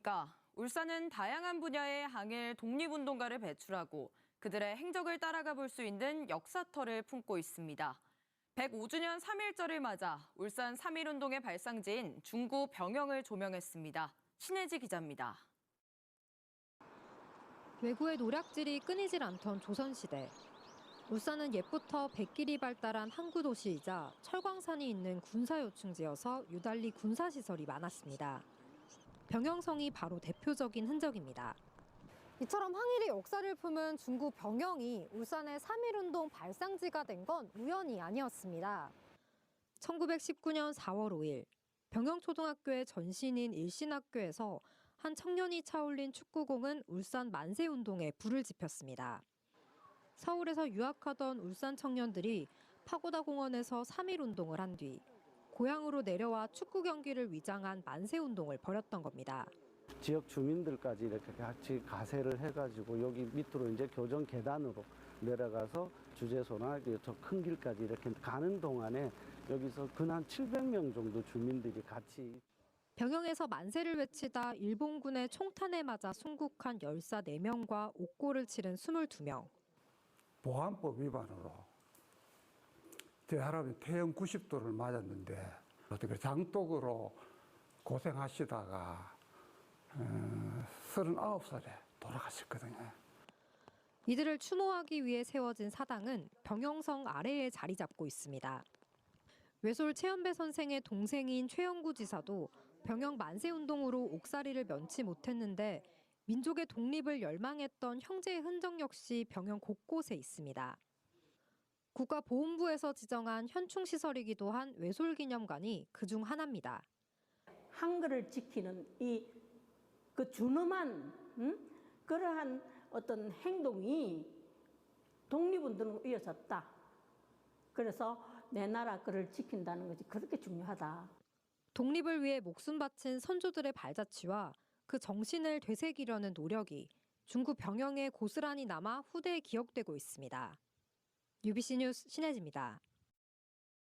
안녕하십니까. 울산은 다양한 분야의 항일 독립운동가를 배출하고 그들의 행적을 따라가 볼 수 있는 역사터를 품고 있습니다. 105주년 3.1절을 맞아 울산 3.1운동의 발상지인 중구 병영을 조명했습니다. 신혜지 기자입니다. 외구의 노략질이 끊이질 않던 조선시대. 울산은 옛부터 백길이 발달한 항구 도시이자 철광산이 있는 군사요충지여서 유달리 군사시설이 많았습니다. 병영성이 바로 대표적인 흔적입니다. 이처럼 항일의 역사를 품은 중구 병영이 울산의 3.1운동 발상지가 된 건 우연이 아니었습니다. 1919년 4월 5일 병영초등학교의 전신인 일신학교에서 한 청년이 차올린 축구공은 울산 만세운동에 불을 지폈습니다. 서울에서 유학하던 울산 청년들이 파고다 공원에서 3.1운동을 한 뒤 고향으로 내려와 축구 경기를 위장한 만세 운동을 벌였던 겁니다. 지역 주민들까지 이렇게 같이 가세를 해가지고 여기 밑으로 이제 교정 계단으로 내려가서 주제소나 저 큰 길까지 이렇게 가는 동안에 여기서 근 한 700명 정도 주민들이 같이 병영에서 만세를 외치다 일본군의 총탄에 맞아 순국한 열사 4명과 옥고를 치른 22명. 보안법 위반으로 대사람이 태형 90도를 맞았는데 어떻게 장독으로 고생하시다가 어, 39살에 돌아가셨거든요. 이들을 추모하기 위해 세워진 사당은 병영성 아래에 자리 잡고 있습니다. 외솔 최연배 선생의 동생인 최영구 지사도 병영 만세 운동으로 옥살이를 면치 못했는데 민족의 독립을 열망했던 형제의 흔적 역시 병영 곳곳에 있습니다. 국가보훈부에서 지정한 현충시설이기도 한 외솔기념관이 그중 하나입니다. 한글을 지키는 이 그 준엄한 음? 그러한 어떤 행동이 독립운동을 이어졌다. 그래서 내 나라 글을 지킨다는 것이 그렇게 중요하다. 독립을 위해 목숨 바친 선조들의 발자취와 그 정신을 되새기려는 노력이 중구 병영에 고스란히 남아 후대에 기억되고 있습니다. UBC 뉴스 신혜지입니다.